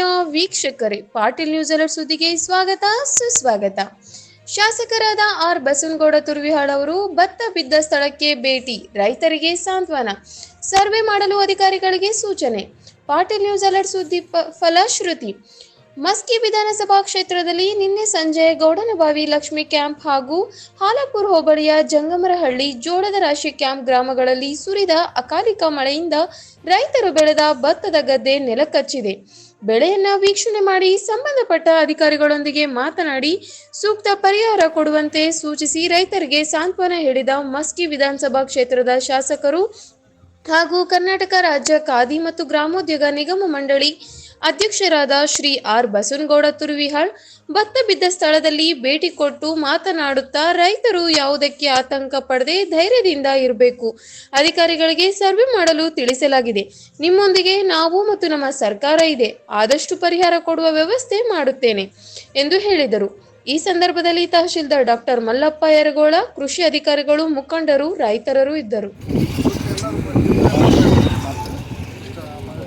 ವೀಕ್ಷಕರೇ, Patil news alert ಸುದ್ದಿಗೆ ಸ್ವಾಗತ, ಸುಸ್ವಾಗತ. ಶಾಸಕರಾದ ಆರ್. ಬಸನಗೌಡ ತುರ್ವಿಹಾಳ್ ಅವರು ಭತ್ತ ಬಿದ್ದ ಸ್ಥಳಕ್ಕೆ ಭೇಟಿ, ರೈತರಿಗೆ ಸಾಂತ್ವನ. ಸರ್ವೆ ಮಾಡಲು ಅಧಿಕಾರಿಗಳಿಗೆ ಸೂಚನೆ. ಪಾಟೀಲ್ ನ್ಯೂಸ್ ಅಲರ್ಟ್ ಸುದ್ದಿ ಫಲಶ್ರುತಿ ಮಸ್ಕಿ ವಿಧಾನಸಭಾ ಕ್ಷೇತ್ರದಲ್ಲಿ ನಿನ್ನೆ ಸಂಜೆ ಗೌಡನಬಾವಿ ಲಕ್ಷ್ಮಿ ಕ್ಯಾಂಪ್ ಹಾಗೂ ಹಾಲಾಪುರ ಹೋಬಳಿಯ ಜಂಗಮರಹಳ್ಳಿ ಜೋಡದ ರಾಶಿ ಕ್ಯಾಂಪ್ ಗ್ರಾಮಗಳಲ್ಲಿ ಸುರಿದ ಅಕಾಲಿಕ ಮಳೆಯಿಂದ ರೈತರು ಬೆಳೆದ ಭತ್ತದ ಗದ್ದೆ ನೆಲಕಚ್ಚಿದೆ. ಬೆಳೆಯನ್ನ ವೀಕ್ಷಣೆ ಮಾಡಿ ಸಂಬಂಧಪಟ್ಟ ಅಧಿಕಾರಿಗಳೊಂದಿಗೆ ಮಾತನಾಡಿ ಸೂಕ್ತ ಪರಿಹಾರ ಕೊಡುವಂತೆ ಸೂಚಿಸಿ ರೈತರಿಗೆ ಸಾಂತ್ವನ ಹೇಳಿದ ಮಸ್ಕಿ ವಿಧಾನಸಭಾ ಕ್ಷೇತ್ರದ ಶಾಸಕರು ಹಾಗೂ ಕರ್ನಾಟಕ ರಾಜ್ಯ ಖಾದಿ ಮತ್ತು ಗ್ರಾಮೋದ್ಯೋಗ ನಿಗಮ ಮಂಡಳಿ ಅಧ್ಯಕ್ಷರಾದ ಶ್ರೀ ಆರ್ ಬಸವನಗೌಡ ತುರುವಿಹಾಳ್ ಭತ್ತ ಬಿದ್ದ ಸ್ಥಳದಲ್ಲಿ ಭೇಟಿ ಕೊಟ್ಟು ಮಾತನಾಡುತ್ತಾ ರೈತರು ಯಾವುದಕ್ಕೆ ಆತಂಕ ಪಡದೆ ಧೈರ್ಯದಿಂದ ಇರಬೇಕು. ಅಧಿಕಾರಿಗಳಿಗೆ ಸರ್ವೆ ಮಾಡಲು ತಿಳಿಸಲಾಗಿದೆ. ನಿಮ್ಮೊಂದಿಗೆ ನಾವು ಮತ್ತು ನಮ್ಮ ಸರ್ಕಾರ ಇದೆ. ಆದಷ್ಟು ಪರಿಹಾರ ಕೊಡುವ ವ್ಯವಸ್ಥೆ ಮಾಡುತ್ತೇನೆ ಎಂದು ಹೇಳಿದರು. ಈ ಸಂದರ್ಭದಲ್ಲಿ ತಹಶೀಲ್ದಾರ್ ಡಾಕ್ಟರ್ ಮಲ್ಲಪ್ಪ ಯರಗೋಳ, ಕೃಷಿ ಅಧಿಕಾರಿಗಳು, ಮುಖಂಡರು, ರೈತರರು ಇದ್ದರು.